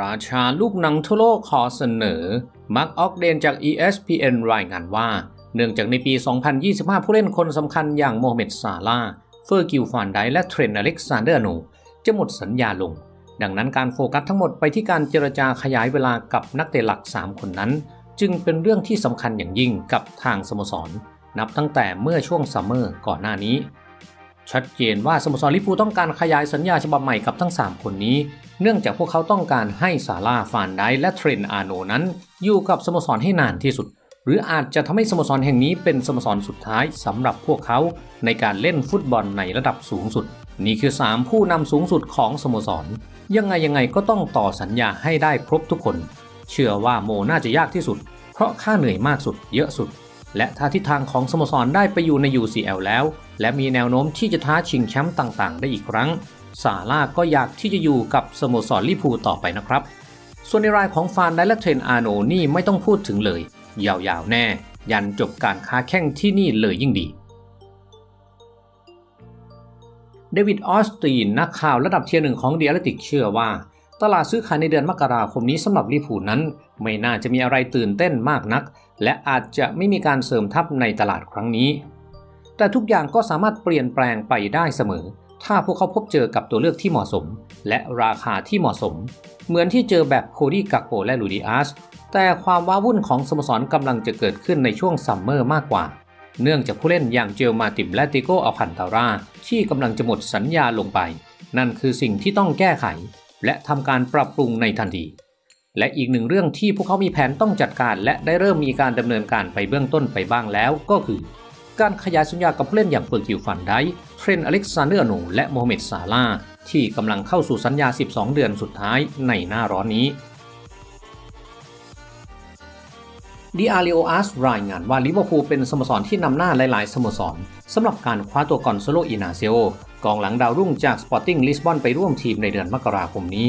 ราชาลูกหนังทั่วโลกขอเสนอ มาร์กออกเดนจาก ESPN รายงานว่า เนื่องจากในปี 2025 ผู้เล่นคนสำคัญอย่างโมฮัมเหม็ดซาลาเฟอร์กิลฟานไดและเทรนอเล็กซานเดอร์โนจะหมดสัญญาลง ดังนั้นการโฟกัสทั้งหมดไปที่การเจรจาขยายเวลากับนักเตะหลัก 3 คนนั้น จึงเป็นเรื่องที่สำคัญอย่างยิ่งกับทางสโมสร นับตั้งแต่เมื่อช่วงซัมเมอร์ก่อนหน้านี้ ชัดเจนว่าสโมสรลิเวอร์พูต้องการขยายสัญญาฉบับใหม่กับทั้ง 3 คนนี้ เนื่องจากพวกเขาต้องการให้ซาร่าฟานไดและเทรนอาโนนั้น อยู่กับสโมสรให้นานที่สุด หรืออาจจะทำให้สโมสรแห่งนี้เป็นสโมสรสุดท้ายสำหรับพวกเขาในการเล่นฟุตบอลในระดับสูงสุด นี่คือ 3 ผู้นำสูงสุดของสโมสร ยังไงยังไงก็ต้องต่อสัญญาให้ได้ครบทุกคน เชื่อว่าโมน่าจะยากที่สุด เพราะค่าเหนื่อยมากสุดเยอะสุด และถ้าทิศทางของสโมสรได้ไปอยู่ใน UCL แล้ว และมีแนวโน้มที่จะท้าชิงแชมป์ต่างๆ ได้อีกครั้ง ซาร่าก็อยากที่จะอยู่กับสโมสรลิเวอร์พูต่อไปนะครับ ส่วนในรายของฟานไดและเทรนอาโนนี่ไม่ต้องพูดถึงเลย ยาวๆแน่ ยันจบการค้าแข่งที่นี่เลยยิ่งดีเดวิดออสตีนนักข่าวระดับเทียร์หนึ่งของเดียร์ติกเชื่อว่า ตลาดซื้อขายในเดือนมกราคมนี้สำหรับลิพูนั้น ไม่น่าจะมีอะไรตื่นเต้นมากนัก และอาจจะไม่มีการเสริมทัพในตลาดครั้งนี้ แต่ทุกอย่างก็สามารถเปลี่ยนแปลงไปได้เสมอ ถ้าพวกเขาพบเจอกับตัวเลือกที่เหมาะสม และราคาที่เหมาะสม เหมือนที่เจอแบบโคดี้กักโปและลูดิอาสแต่ความว้าวุ่นของสโมสรกำลังจะเกิดขึ้นในช่วงซัมเมอร์มากกว่า เนื่องจากผู้เล่นอย่างเจลมาติมและติโกอัลคันตาราที่กำลังจะหมดสัญญาลงไป นั่นคือสิ่งที่ต้องแก้ไข และทำการปรับปรุงในทันทีและอีกหนึ่งเรื่องที่พวกเขามีแผนต้องจัดการ และได้เริ่มมีการดำเนินการไปเบื้องต้นไปบ้างแล้วก็คือ การขยายสัญญากับผู้เล่นอย่างเปิร์กิลฟันได้เทรนอเล็กซานเดอร์โนและโมฮัมเหม็ดซาลาที่กำลังเข้าสู่สัญญา 12 เดือนสุดท้ายในหน้าร้อนนี้ดิอาริโออาสรายงานว่าลิเวอร์พูลเป็นสโมสรที่นำหน้าหลาย ๆ สโมสรสำหรับการคว้าตัวกอนโซโลอินาเซโอกองหลังดาวรุ่งจากสปอร์ติ้งลิสบอนไปร่วมทีมในเดือนมกราคมนี้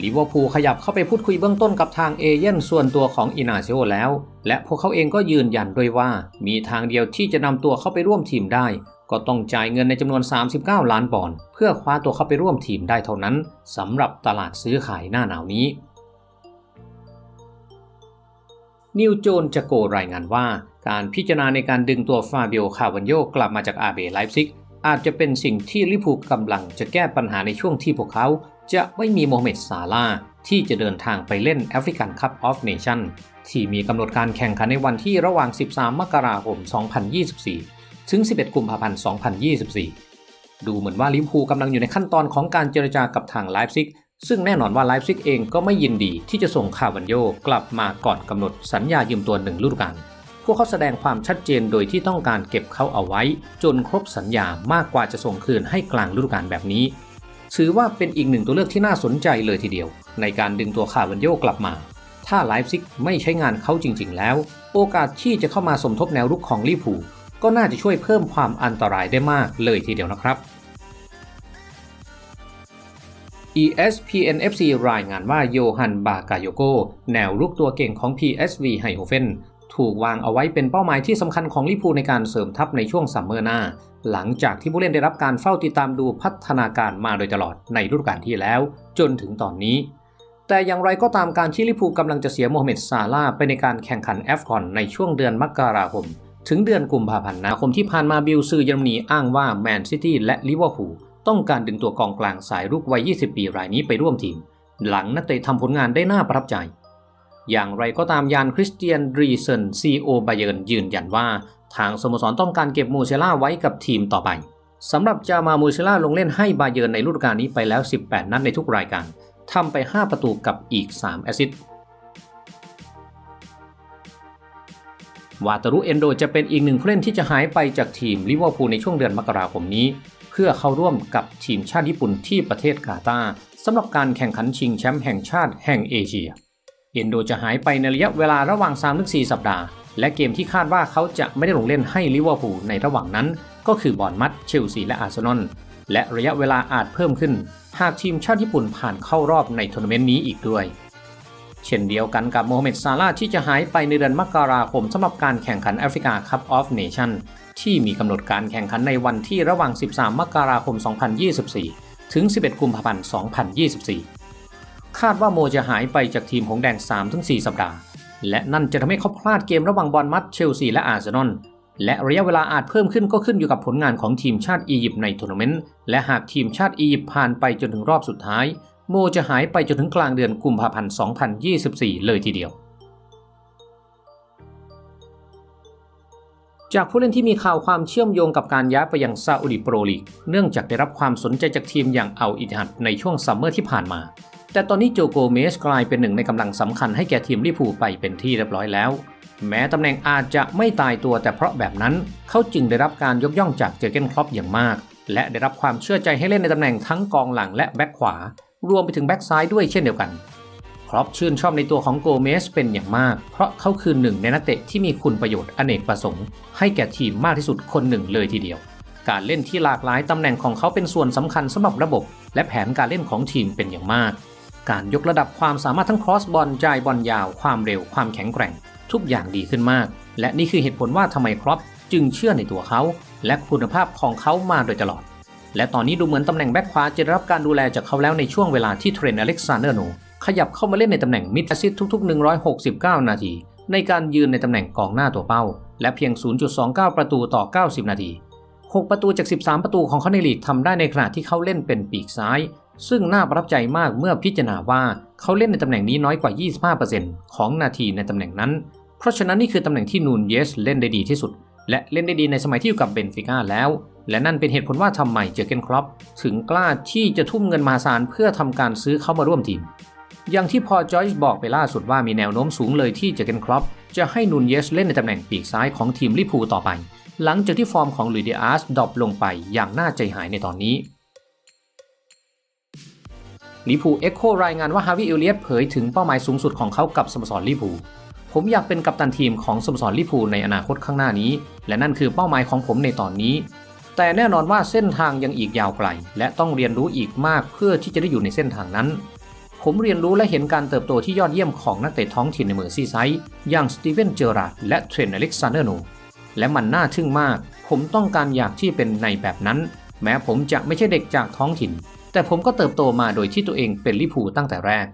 ลิเวอร์พูลขยับเข้าไปพูดคุยเบื้องต้นกับทางเอเย่นส่วนตัวของอินาเซโอแล้ว และพวกเขาเองก็ยืนยันด้วยว่า มีทางเดียวที่จะนำตัวเข้าไปร่วมทีมได้ ก็ต้องจ่ายเงินในจำนวน 39 ล้านปอนด์เพื่อคว้าตัวเข้าไปร่วมทีมได้เท่านั้นสำหรับตลาดซื้อขายหน้าหนาวนี้ นิวโจนจะโกรายงานว่า การพิจารณาในการดึงตัวฟาเบิโอคาวันโยกลับมาจากอาเบไลฟ์ซิกอาจจะเป็นสิ่งที่ลิพูกำลังจะแก้ปัญหาในช่วงที่พวกเขา จะไม่มีโมฮัมเหม็ดซาลาที่จะเดินทางไปเล่นแอฟริกันคัพออฟเนชั่นที่มีกำหนดการแข่งขันในวันที่ระหว่าง 13 มกราคม 2024 ถึง 11 กุมภาพันธ์ 2024 ดูเหมือนว่าลิเวอร์พูลกำลังอยู่ในขั้นตอนของการเจรจากับทางไลฟ์ซิกซึ่งแน่นอนว่าไลฟ์ซิกเองก็ไม่ยินดีที่จะส่งคาวันโยกลับมาก่อนกำหนดสัญญายืมตัวหนึ่งฤดูกาลพวกเขาแสดงความชัดเจนโดยที่ต้องการเก็บเขาเอาไว้ จนครบสัญญามากกว่าจะส่งคืนให้กลางฤดูกาลแบบนี้ ถือว่าเป็นอีกหนึ่งตัวเลือกที่น่าสนใจเลยทีเดียว ในการดึงตัวคาวันโยกลับมา ถ้าไลฟ์ซิกไม่ใช้งานเขาจริง ๆ แล้ว โอกาสที่จะเข้ามาสมทบแนวรุกของลิพูก็น่าจะช่วยเพิ่มความอันตรายได้มากเลยทีเดียวนะครับ ESPN FC รายงานว่าโยฮันบากาโยโก แนวรุกตัวเก่งของ PSV ไฮโฮเฟน ถูกวางเอาไว้เป็นเป้าหมายที่สำคัญของลิพูในการเสริมทัพในช่วงซัมเมอร์หน้า หลังจากที่ผู้เล่นได้รับการเฝ้าติดตามดูพัฒนาการมาโดยตลอดในฤดูกาลที่แล้ว จนถึงตอนนี้ แต่อย่างไรก็ตามการที่ลิพูกำลังจะเสียโมฮัมเหม็ดซาลาไปในการแข่งขันแอฟคอนในช่วงเดือนมกราคม ถึงเดือนกุมภาพันธ์นาคมที่ผ่านมาบิลซือเยอรมนีอ้างว่าแมนซิตี้และลิเวอร์พูลต้องการดึงตัวกองกลางสายรุกวัย 20 ปีรายนี้ไปร่วมทีม หลังนักเตะทำผลงานได้น่าประทับใจ อย่างไรก็ตามยานคริสเตียนรีเซนซีโอบาเยิร์นยืนยันว่า ทางสโมสรต้องการเก็บมูเชล่าไว้กับทีมต่อไปสำหรับจามามูเชล่าลงเล่นให้บาเยิร์นในฤดูกาลนี้ไปแล้ว 18 นัดในทุกรายการทำไป 5 ประตูกับอีก 3 แอสซิสต์วาตารุเอนโดจะเป็นอีกหนึ่งผู้เล่นที่จะหายไปจากทีมลิเวอร์พูลในช่วงเดือนมกราคมนี้ เพื่อเข้าร่วมกับทีมชาติญี่ปุ่นที่ประเทศกาตาร์สำหรับการแข่งขันชิงแชมป์แห่งชาติแห่งเอเชีย เอนโดจะหายไปในระยะเวลาระหว่าง 3-4 สัปดาห์ และเกมที่คาดว่าเขาจะไม่ได้ลงเล่นให้ลิเวอร์พูลในระหว่างนั้น ก็คือบอร์นมัดเชลซีและอาร์เซนอลและระยะเวลาอาจเพิ่มขึ้น หากทีมชาติญี่ปุ่นผ่านเข้ารอบในทัวร์นาเมนต์นี้อีกด้วย เช่นเดียวกันกับโมฮัมเหม็ดซาลาที่จะหายไปในเดือนมกราคมสำหรับการแข่งขันแอฟริกาคัพออฟเนชั่นที่มีกำหนดการแข่งขันในวันที่ระหว่าง 13 มกราคม 2024 ถึง 11 กุมภาพันธ์ 2024 คาดว่าโมจะหายไปจากทีมของแดง3-4 สัปดาห์ และนั่นจะทำให้เขาพลาดเกมระหว่างบอลมัดเชลซีและอาร์เซนอลและระยะเวลาอาจเพิ่มขึ้นก็ขึ้นอยู่กับผลงานของทีมชาติอียิปต์ในทัวร์นาเมนต์และหากทีมชาติอียิปต์ผ่านไปจนถึงรอบสุดท้าย โมจะหายไปจนถึงกลางเดือนกุมภาพันธ์2024 เลยทีเดียว จากผู้เล่นที่มีข่าวความเชื่อมโยงกับการย้ายไปยังซาอุดิโปรลีกเนื่องจากได้รับความสนใจจากทีมอย่างเอัลอิทฮัดในช่วงซัมเมอร์ที่ผ่านมา แต่ตอนนี้โจโกเมสกลายเป็นหนึ่งในกำลังสำคัญให้แก่ทีมลิพูไปเป็นที่เรียบร้อยแล้ว แม้ตำแหน่งอาจจะไม่ตายตัวแต่เพราะแบบนั้น เขาจึงได้รับการยกย่องจากเจอเกนครอปอย่างมาก และได้รับความเชื่อใจให้เล่นในตำแหน่งทั้งกองหลังและแบ็คขวา รวมไปถึงแบ็คซ้ายด้วยเช่นเดียวกันครอปชื่นชอบในตัวของโกเมสเป็นอย่างมาก เพราะเขาคือหนึ่งในนักเตะที่มีคุณประโยชน์อเนกประสงค์ ให้แก่ทีมมากที่สุดคนหนึ่งเลยทีเดียว การเล่นที่หลากหลายตำแหน่งของเขาเป็นส่วนสำคัญสำหรับระบบ และแผนการเล่นของทีมเป็นอย่างมาก การยกระดับความสามารถทั้งครอสบอลจ่ายบอลยาว ความเร็ว ความแข็งแกร่ง ทุกอย่างดีขึ้นมาก และนี่คือเหตุผลว่าทำไมครอปจึงเชื่อในตัวเขา และคุณภาพของเขามาโดยตลอด และตอนนี้ดูเหมือนตำแหน่งแบ็คขวาจะได้รับการดูแลจากเขาแล้วในช่วงเวลาที่เทรนอเล็กซานเดอร์โนขยับเข้ามาเล่นในตำแหน่งมิดแอซิสทุก ๆ 169 นาที ในการยืนในตำแหน่งกองหน้าตัวเป้า และเพียง 0.29 ประตูต่อ 90 นาที 6 ประตูจาก 13 ประตูของเขาในลีกทำได้ในขณะที่เขาเล่นเป็นปีกซ้าย ซึ่งน่าประทับใจมากเมื่อพิจารณาว่าเขาเล่นในตำแหน่งนี้น้อยกว่า 25%ของนาทีในตำแหน่งนั้น เพราะฉะนั้นนี่คือตำแหน่งที่นูนเยสเล่นได้ดีที่สุด และเล่นได้ดีในสมัยที่อยู่กับเบนฟิก้าแล้ว และนั่นเป็นเหตุผลว่าทำไมเจอเกนครอปถึงกล้าที่จะทุ่มเงินมหาศาลเพื่อทำการซื้อเข้ามาร่วมทีม อย่างที่พอจอยส์บอกไปล่าสุดว่ามีแนวโน้มสูงเลยที่เจอเกนครอปจะให้นูนเยสเล่นในตำแหน่งปีกซ้ายของทีมลิพูต่อไป หลังจากที่ฟอร์มของลุยเดียสดรอปลงไปอย่างน่าใจหายในตอนนี้ ลิพูเอ็กโครายงานว่าฮาวิเอลเลียตเผยถึงเป้าหมายสูงสุดของเขากับสโมสรลิพูผมอยากเป็นกัปตันทีมของสโมสรลิพูในอนาคตข้างหน้านี้ และนั่นคือเป้าหมายของผมในตอนนี้ แต่แน่นอนว่าเส้นทางยังอีกยาวไกล และต้องเรียนรู้อีกมากเพื่อที่จะได้อยู่ในเส้นทางนั้น ผมเรียนรู้และเห็นการเติบโตที่ยอดเยี่ยมของนักเตะท้องถิ่นในเมืองซีไซด์อย่างสตีเวนเจอราร์ดและเทรนอเล็กซานเดอร์โนและมันน่าทึ่งมาก ผมต้องการอยากที่เป็นในแบบนั้น แม้ผมจะไม่ใช่เด็กจากท้องถิ่น แต่ผมก็เติบโตมาโดยที่ตัวเองเป็นลิพูตั้งแต่แรก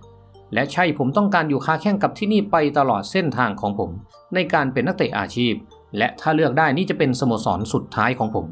และใช่ผมต้องการอยู่ค้าแข่งกับที่นี่ไปตลอดเส้นทางของผม ในการเป็นนักเตะอาชีพ และถ้าเลือกได้นี่จะเป็นสโมสรสุดท้ายของผม